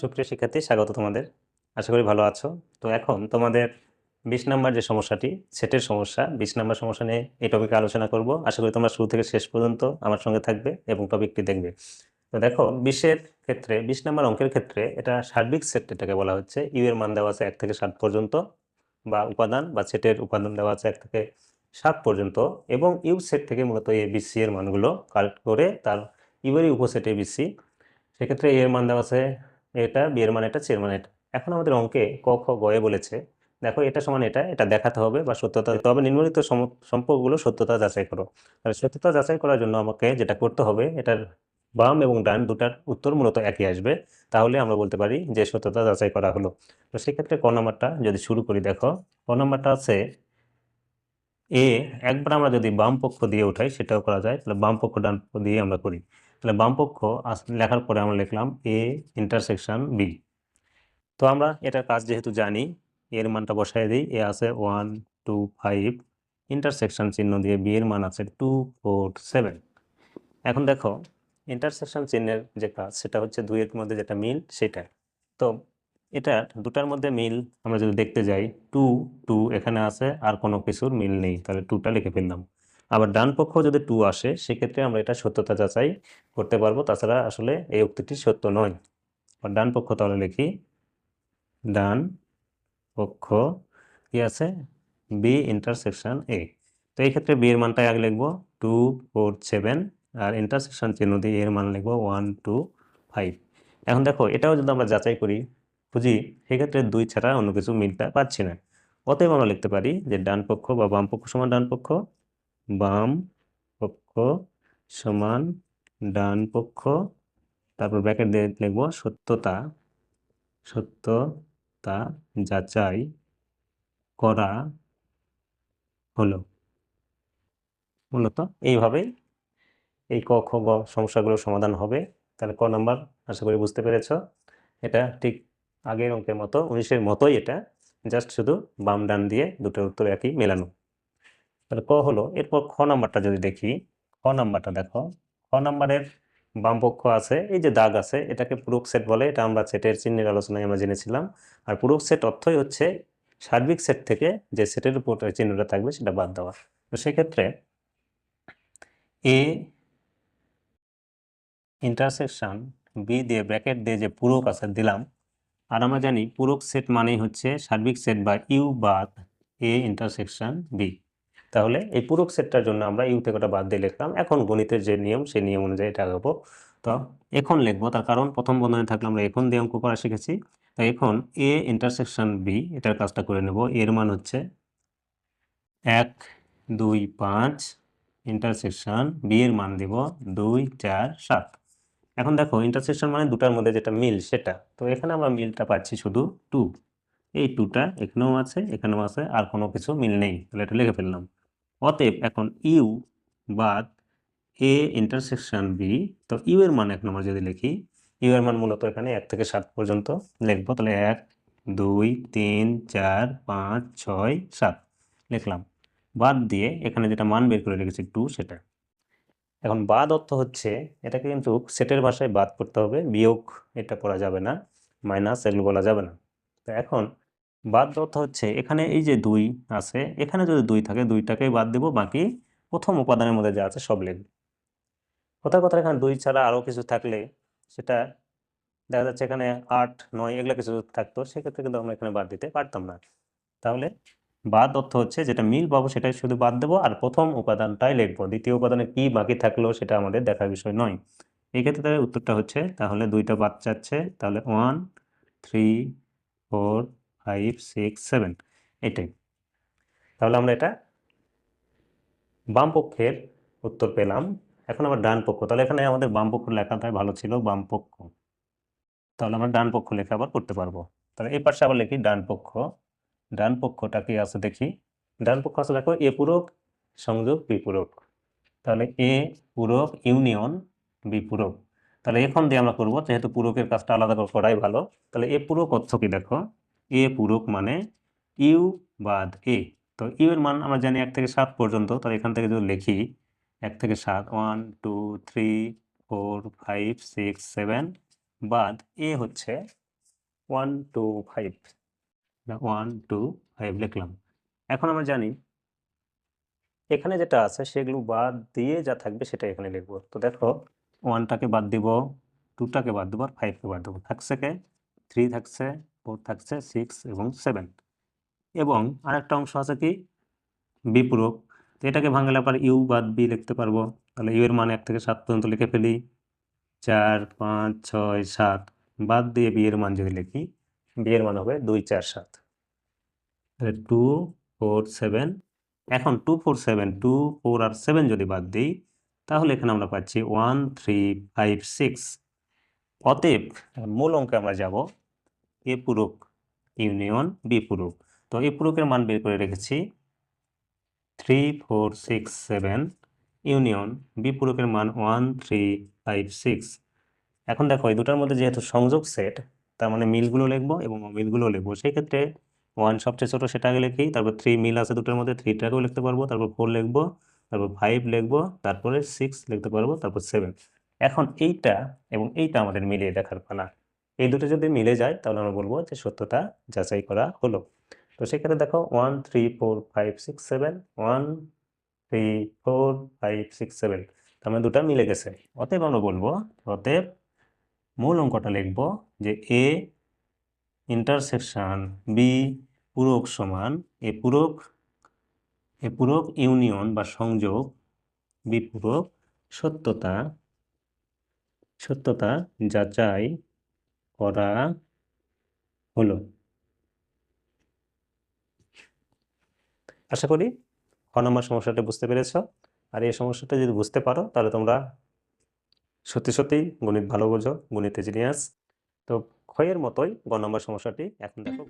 সুপ্রিয় শিক্ষার্থী, স্বাগত তোমাদের। আশা করি ভালো আছো। তো এখন তোমাদের বিশ নাম্বার যে সমস্যাটি, সেটের সমস্যা। বিশ নাম্বার সমস্যা নিয়ে এই টপিকে আলোচনা করব। আশা করি তোমরা শুরু থেকে শেষ পর্যন্ত আমার সঙ্গে থাকবে এবং টপিকটি দেখবে। তো দেখো, বিশের ক্ষেত্রে, বিশ নাম্বার অঙ্কের ক্ষেত্রে এটা সার্বিক সেট এটাকে বলা হচ্ছে। ইউ এর মান দেওয়া আছে এক থেকে সাত পর্যন্ত বা উপাদান বা সেটের উপাদান দেওয়া আছে এক থেকে সাত পর্যন্ত এবং ইউ সেট থেকে মূলত এ, বি, সি এর মানগুলো কালেক্ট করে তার ইউ এর উপসেট এ, বি, সি। সেক্ষেত্রে এর মান দেওয়া আছে এটা বি এর মান, এটা এর মান, এটা। এখন আমাদের অঙ্কে ক, খ গয়ে বলেছে, দেখো এটা সমান এটা এটা দেখাতে হবে বা সত্যতা দিতে হবে নিম্নলিখিত সম- সম্পর্কগুলো সত্যতা যাচাই করো। তাহলে সত্যতা যাচাই করার জন্য আমাকে যেটা করতে হবে, এটার বাম এবং ডান দুটার উত্তর মূলত একই আসবে। তাহলে আমরা বলতে পারি যে সত্যতা যাচাই করা হলো। তো সেক্ষেত্রে ক নাম্বারটা যদি শুরু করি, দেখো, ক নম্বরটা আছে এ একবার আমরা যদি বাম পক্ষ দিয়ে উঠাই, সেটাও করা যায়। তাহলে বাম পক্ষ ডান পক্ষ দিয়ে আমরা করি। তাহলে বাম পক্ষ লেখার পরে আমরা লিখলাম এ ইন্টারসেকশন বি তো আমরা এটার কাজ যেহেতু জানি, এর মানটা বসায় দিই। এ আছে ওয়ান টু ফাইভ ইন্টারসেকশন চিহ্ন দিয়ে বি এর মান আছে টু ফোর সেভেন এখন দেখো ইন্টারসেকশন চিহ্নের যে কাজ, সেটা হচ্ছে দুইয়ের মধ্যে যেটা মিল সেটা তো এটা দুটার মধ্যে মিল আমরা যদি দেখতে যাই, টু টু এখানে আছে আর কোনো কিছুর মিল নেই, তাহলে টুটা লিখে ফেললাম। আবার ডান পক্ষ যদি টু আসে, সেক্ষেত্রে আমরা এটা সত্যতা যাচাই করতে পারব, তাছাড়া আসলে এই উক্তিটি সত্য নয়। আর ডান পক্ষ তাহলে লিখি, ডান পক্ষ কি আছে? বি ইন্টারসেকশন এ তো এই ক্ষেত্রে বি এর মানটাই আগে লিখব, টু, ফোর, সেভেন, আর ইন্টারসেকশন চিহ্ন দিয়ে এর মান লিখব, ওয়ান, টু, ফাইভ। এখন দেখো, এটাও যদি আমরা যাচাই করি খুঁজি সেক্ষেত্রে দুই ছাড়া অন্য কিছু মিলটা পাচ্ছি না। অতএব আমরা লিখতে পারি যে ডান পক্ষ বা বাম পক্ষ সমান ডান পক্ষ, বাম পক্ষ সমান ডান পক্ষ, তারপর ব্র্যাকেট দিয়ে লিখব সত্যতা সত্যতা যাচাই করা হলো। মূলত এইভাবেই এই ক, খ, গ সমস্যাগুলোর সমাধান হবে। তাহলে ক নাম্বার, আশা করি বুঝতে পেরেছ। এটা ঠিক আগের অঙ্কের মতো, উনিশের মতোই এটা। জাস্ট শুধু বাম ডান দিয়ে দুটো উত্তর একই মেলানো। তাহলে ক হলো? এরপর খ নাম্বারটা যদি দেখি, খ নাম্বারটা দেখো। খ নাম্বারের বাম পক্ষ আছে, এই যে দাগ আছে, এটাকে পূরক সেট বলে, এটা আমরা সেটের চিহ্নের আলোচনায় আমরা জেনেছিলাম। আর পূরক সেট অর্থই হচ্ছে সার্বিক সেট থেকে যে সেটের উপর চিহ্নটা থাকবে সেটা বাদ দেওয়া। তো সেক্ষেত্রে এ ইন্টারসেকশন বি দিয়ে ব্র্যাকেট দিয়ে যে পূরক আছে, দিলাম আর আমরা জানি পূরক সেট মানেই হচ্ছে সার্বিক সেট বা ইউ বাদ এ ইন্টারসেকশন বি। তাহলে এই পূরক সেটটার জন্য আমরা ইউ থেকে ওটা বাদ দিয়ে লিখলাম। এখন গণিতের যে নিয়ম, সেই নিয়ম অনুযায়ী এটা আগাবো। তো এখন লিখব, তার কারণ প্রথম বন্ধনে থাকলে আমরা এখন দিয়ে অঙ্ক করা শিখেছি। তাই এখন এ ইন্টারসেকশন বি, এটার কাজটা করে নেব। এর মান হচ্ছে এক, দুই, পাঁচ, ইন্টারসেকশন বি এর মান দেব দুই, চার, সাত। এখন দেখো ইন্টারসেকশন মানে দুটার মধ্যে যেটা মিল সেটা। তো এখানে আমরা মিলটা পাচ্ছি শুধু টু এই টুটা এখানেও আছে এখানেও আছে, আর কোনো কিছু মিল নেই। তাহলে এটা লিখে ফেললাম। অতএব এখন ইউ বাদ এ ইন্টারসেকশন বি তো ইউ এর মান এখন আমরা যদি লিখি ইউ এর মান মূলত এখানে এক থেকে সাত পর্যন্ত লিখব। তাহলে এক, দুই, তিন, চার, পাঁচ, ছয়, সাত লিখলাম। বাদ দিয়ে এখানে যেটা মান বের করে রেখেছি টু সেটা। এখন বাদ অর্থ হচ্ছে, এটাকে কিন্তু সেটের ভাষায় বাদ করতে হবে, বিয়োগ এটা করা যাবে না, মাইনাস এগুলো বলা যাবে না। তো এখন বাদ অর্থ হচ্ছে, এখানে এই যে দুই আছে, এখানে যদি দুই থাকে, দুইটাকেই বাদ দেব, বাকি প্রথম উপাদানের মধ্যে যা আছে সব লিখব। কোথাও কোথাও এখানে দুই ছাড়া আরও কিছু থাকলে সেটা দেখা যাচ্ছে এখানে আট, নয়, এগুলো কিছু থাকতো, সেক্ষেত্রে কিন্তু আমরা এখানে বাদ দিতে পারতাম না। তাহলে বাদ অর্থ হচ্ছে যেটা মিল পাবো সেটাই শুধু বাদ দেবো আর প্রথম উপাদানটাই লিখব। দ্বিতীয় উপাদানে কি বাকি থাকল সেটা আমাদের দেখার বিষয় নয়। এই ক্ষেত্রে তাহলে উত্তরটা হচ্ছে, তাহলে দুইটা বাদ যাচ্ছে, তাহলে one three four five six seven এটাই। তাহলে আমরা এটা বাম পক্ষের উত্তর পেলাম। এখন আবার ডান পক্ষ, তাহলে এখানে আমাদের বাম পক্ষ লেখাটাই ভালো ছিল, বাম পক্ষ। তাহলে আমরা ডান পক্ষ লেখা আবার করতে পারব। তাহলে এই পাশে আবার লিখি ডান পক্ষ। ডান পক্ষটা কি আছে দেখি? ডান পক্ষ আছে দেখো, এ পূরক সংযোগ বি পূরক। তাহলে এ পূরক ইউনিয়ন বি পূরক। তাহলে এখন দিয়ে আমরা করব, যেহেতু পূরকের কাজটা আলাদা করে করাই ভালো, তাহলে এ পূরক অর্থ কি দেখো? এ পূরক মানে ইউ বাদ এ। তো ইউ এর মান আমরা জানি এক থেকে সাত পর্যন্ত, তাহলে এখান থেকে যদি লিখি, এক থেকে সাত, one, two, three, four, five, six, seven, বাদ এ হচ্ছে one, two, five. One two five লিখলাম। এখন আমরা জানি এখানে যেটা আছে সেগুলো বাদ দিয়ে যা থাকবে সেটা এখানে লিখব। তো দেখো ওয়ানটাকে বাদ দিব টুটাকে বাদ দেবো, আর ফাইভকে বাদ দেবো। থাকছে কে? থ্রি থাকছে ফোর থাকছে সিক্স এবং সেভেন এবং আরেকটা অংশ আছে কি? বিপূরক তো এটাকে ভাঙলে আবার ইউ বাদ বি লিখতে পারব। তাহলে ইউ এর মান এক থেকে সাত পর্যন্ত লিখে ফেলি। চার, পাঁচ, ছয়, সাত। বাদ দিয়ে বি এর মান যদি লিখি বি এর মান হবে দুই চার সাত। Two, four, seven. এখন two, four, seven, two, four আর সেভেন যদি বাদ দিই, তাহলে এখানে আমরা পাচ্ছি ওয়ান, থ্রি, ফাইভ, সিক্স। অতএব মূল অঙ্কে আমরা যাব এ পূরক ইউনিয়ন, বি পূরক। তো এ পূরকের মান বের করে রেখেছি। Three, four, six, seven union, B পূরকের মান ওয়ান, থ্রি, ফাইভ, সিক্স। এখন দেখো এই দুটার মধ্যে যেহেতু সংযোগ সেট তার মানে মিলগুলো লিখব এবং অমিলগুলো লিখব। সেই ক্ষেত্রে ওয়ান সবচেয়ে ছোটো সেটা আগে লিখি, তারপর থ্রি মিল আছে দুটোর মধ্যে থ্রিটাকেও লিখতে পারব, তারপর ফোর লিখব, তারপর ফাইভ লিখব, তারপরে সিক্স লিখতে পারব, তারপর সেভেন এখন এইটা এবং এইটা আমাদের মিলিয়ে দেখার পালা। এই দুটো যদি মিলে যায়, তাহলে আমরা বলব যে সত্যতা যাচাই করা হলো। তো সেক্ষেত্রে দেখো one three four five six seven one three four five six seven তার মানে দুটা মিলে গেছে। অতএব আমরা বলব, অতএব মূল অঙ্কটা লিখব যে এ ইন্টারসেকশন বি পূরক সমান এ পূরক এ পূরক ইউনিয়ন বা সংযোগ বি পূরক সত্যতা সত্যতা যাচাই করা হলো। আশা করি খ নম্বর সমস্যাটা বুঝতে পেরেছ। আর এই সমস্যাটা যদি বুঝতে পারো, তাহলে তোমরা সত্যি সত্যিই গণিত ভালো বোঝো, গণিতে জিনিয়াস তো ক্ষয়ের মতোই গ নম্বর সমস্যাটি এখন দেখো।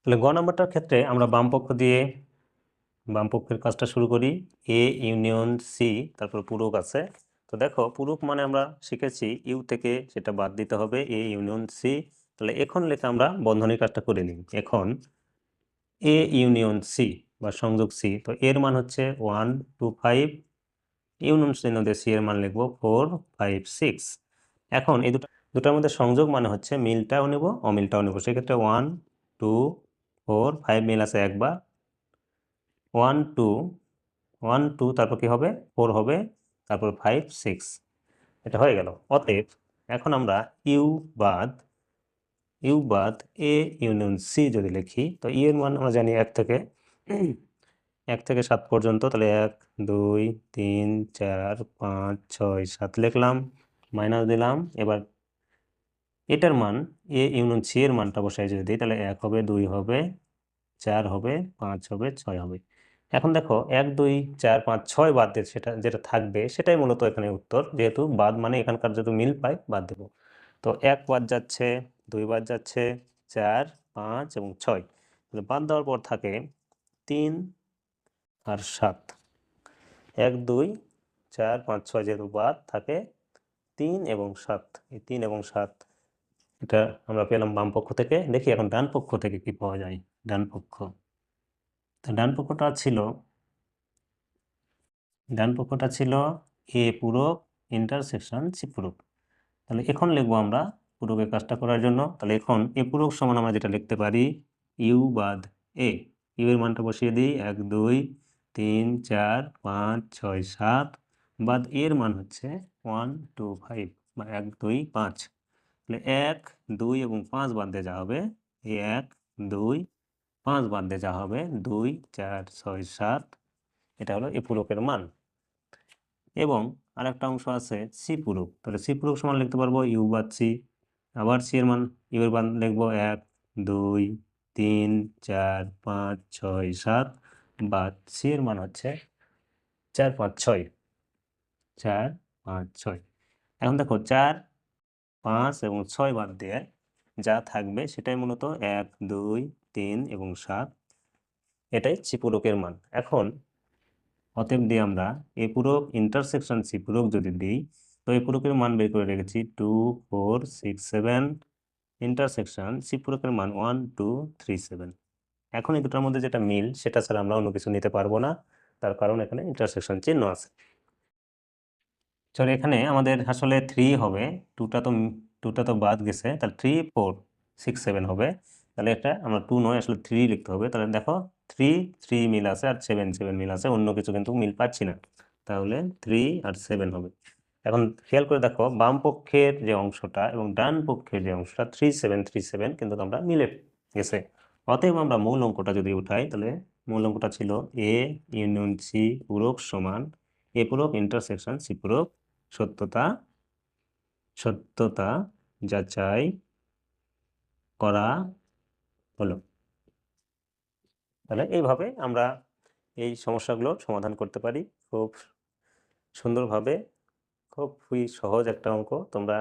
তাহলে গ নম্বরটার ক্ষেত্রে আমরা বামপক্ষ দিয়ে বামপক্ষের কাজটা শুরু করি। এ ইউনিয়ন সি তারপর পূরক আছে। তো দেখো, পূরক মানে আমরা শিখেছি ইউ থেকে সেটা বাদ দিতে হবে এ ইউনিয়ন সি তাহলে এখন লেখা আমরা বন্ধনীর কাজটা করে নিই। এখন এ ইউনিয়ন সি বা সংযোগ সি তো এর মান হচ্ছে ওয়ান টু ফাইভ ইউনিয়ন দিয়ে সি এর মান লিখব ফোর ফাইভ সিক্স এখন এই দুটো, দুটার মধ্যে সংযোগ মানে হচ্ছে মিলটাও নেব, অমিলটাও নেব। সেক্ষেত্রে ওয়ান টু ফোর ফাইভ মিল আছে একবার। ওয়ান টু ওয়ান টু তারপর কী হবে? ফোর হবে, তারপর ফাইভ সিক্স এটা হয়ে গেল। অতএব এখন আমরা ইউ বাদ ইউ বাদ এ ইউনিয়ন সি যদি লিখি, তো ই এর মান আমরা জানি এক থেকে এক থেকে সাত পর্যন্ত, তাহলে এক, দুই, তিন, চার, পাঁচ, ছয়, সাত লিখলাম মাইনাস দিলাম, এবার এটার মান, এ ইউনিয়ন সি এর মানটা বসাই যদি তাহলে এক হবে, দুই হবে, চার হবে, পাঁচ হবে, ছয় হবে। এখন দেখো, এক, দুই, চার, পাঁচ, ছয় বাদ দিয়ে সেটা, যেটা থাকবে, সেটাই মূলত এখানে উত্তর, যেহেতু বাদ মানে এখানকার যেহেতু মিল পাই বাদ দেবো। তো এক বাদ যাচ্ছে, দুই বাদ যাচ্ছে, চার, পাঁচ এবং ছয়। তাহলে বাদ দেওয়ার পর থাকে তিন আর সাত। এক, দুই, চার, পাঁচ, ছয় যেহেতু বাদ থাকে, তিন এবং সাত। এই তিন এবং সাত, এটা আমরা পেলাম বাম পক্ষ থেকে। দেখি এখন ডান পক্ষ থেকে কি পাওয়া যায়। ডান পক্ষ। তো ডান পক্ষটা ছিল, ডান পক্ষটা ছিল এ পূরক ইন্টারসেকশন সি পূরক। তাহলে এখন লিখব আমরা পূরকের কাজটা করার জন্য। তাহলে এখন এ পূরক সমান আমরা যেটা লিখতে পারি, ইউ বাদ এ। ইউ এর মানটা বসিয়ে দিই। এক, দুই, তিন, চার, পাঁচ, ছয়, সাত। বাদ এর মান হচ্ছে ওয়ান টু ফাইভ বা এক, দুই, পাঁচ। তাহলে এক, দুই এবং পাঁচ বাদ দিয়ে যা হবে, এই এক, দুই, পাঁচ বাদ দিয়ে যা হবে, দুই, চার, ছয়, সাত। এটা হলো এ পূরকের মান। এবং আরেকটা অংশ আছে সি পূরক। তাহলে সি পূরক সমান লিখতে পারব ইউ বাদ সি আবার সি এর মান ইউ এর মান লিখব এক, দুই তিন, চার, পাঁচ, ছয়, সাত, বাদ সি এর মান হচ্ছে চার, পাঁচ, ছয়। চার, পাঁচ, ছয়। এখন দেখো, চার, পাঁচ এবং ছয় বাদ দিয়ে যা থাকবে সেটাই মূলত এক, দুই, তিন এবং সাত। এটাই সি পূরকের মান। এখন অতএব দিয়ে আমরা এ পূরক ইন্টারসেকশন সি পূরক যদি দিই, তো এই পূরকের মান বের করে রেখেছি two four six seven intersection C মান ওয়ান টু থ্রি সেভেন এখন এই দুটার মধ্যে যেটা মিল, সেটা ছাড়া আমরা অন্য কিছু নিতে পারব না। তার কারণ এখানে ইন্টারসেকশন চিহ্ন আছে। চলো এখানে আমাদের আসলে থ্রি হবে। টুটা তো টুটা তো বাদ গেছে। তাহলে থ্রি ফোর সিক্স সেভেন হবে। তাহলে এটা আমরা টু নয়, আসলে থ্রি লিখতে হবে। তাহলে দেখো থ্রি থ্রি মিল আছে আর সেভেন সেভেন মিল আছে। অন্য কিছু কিন্তু মিল পাচ্ছি না। তাহলে থ্রি আর সেভেন হবে। এখন খেয়াল করে দেখো, বাম পক্ষের যে অংশটা এবং ডান পক্ষের যে অংশটা থ্রি সেভেন থ্রি সেভেন কিন্তু আমরা মিলে গেছে। অতএব আমরা মূল অঙ্কটা যদি উঠাই, তাহলে মূল অঙ্কটা ছিল এ ইউনিয়ন সি পূরক সমান এ পূরক ইন্টারসেকশন সি পূরক সত্যতা সত্যতা যাচাই করা হলো। তাহলে এইভাবে আমরা এই সমস্যাগুলোর সমাধান করতে পারি। খুব সুন্দরভাবে খুবই সহজ একটা অঙ্ক। তোমরা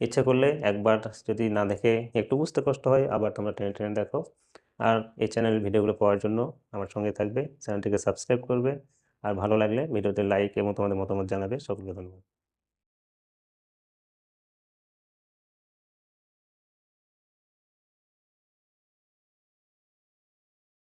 ইচ্ছে করলে একবার যদি না দেখে একটু বুঝতে কষ্ট হয়, আবার তোমরা টেনে টেনে দেখো। আর এই চ্যানেলের ভিডিওগুলো পাওয়ার জন্য আমার সঙ্গে থাকবে। চ্যানেলটিকে সাবস্ক্রাইব করবে। আর ভালো লাগলে ভিডিওতে লাইক এবং তোমাদের মতামত জানাবে। সকলকে ধন্যবাদ।